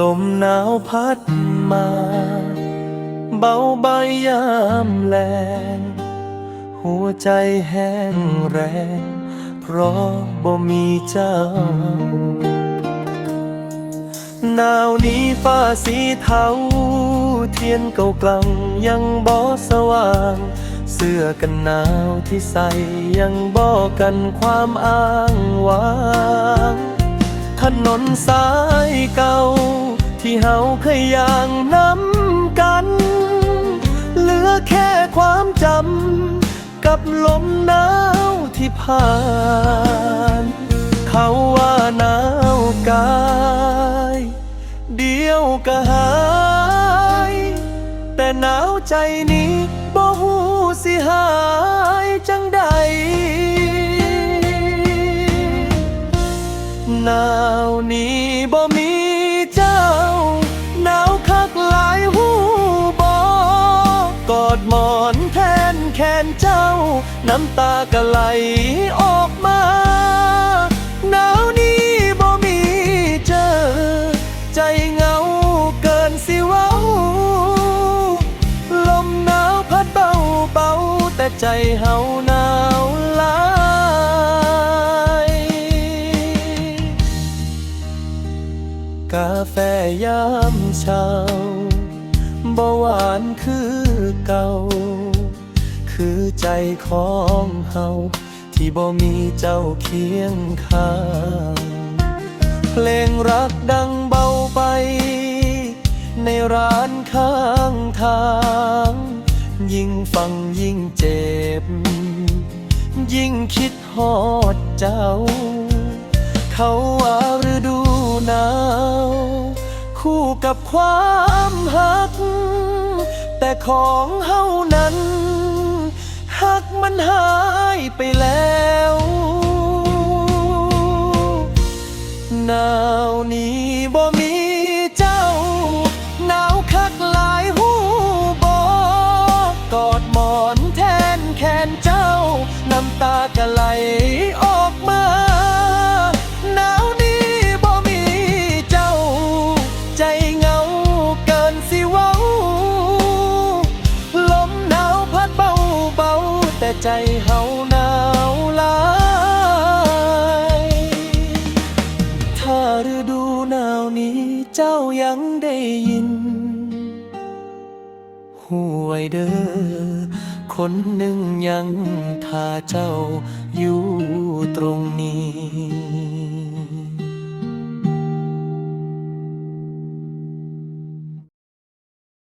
ลมหนาวพัดมา เบาใบยามแลงหัวใจแห้งแรง เพราะบ่มีเจ้า หนาวนี้ฟ้าสีเทา เทียนเก่ากลังยังบ่สว่าง เสื้อกันหนาวที่ใส่ยังบ่กันความอ้างว้าง ถนนสายเก่า ที่เฮาเคยย่างน้ำกัน เหลือแค่ความจำ กับลมหนาวที่ผ่าน เขาว่าหนาวกาย เดียวก็หาย แต่หนาวใจนี้บ่ฮู้สิหายจังใด อนแทนแขนเจ้า น้ำตาก็ไหลออกมาหนาวนี้บ่มีเจอ ใจเหงาเกินสิเว้า ลมหนาวพัดเบาเบาๆแต่ใจเฮาหนาวลายกาแฟยามเช้า บ่หวานคือเก่า คือใจของเฮาที่บ่มีเจ้าเคียงข้างเพลงรักดังเบาไป ในร้านข้างทาง ยิ่งฟังยิ่งเจ็บ ยิ่งคิดฮอดเจ้า เขาว่าฤดูหนาว คู่กับความหัก แต่ของเฮานั้นหักมันหายไปแล้วหนาวนี้บ่มี ใจเฮาหนาวหลายถ้าฤดูหนาวนี้เจ้ายังได้ยินห่วยเด้อคนหนึ่งยังท่าเจ้าอยู่ตรงนี้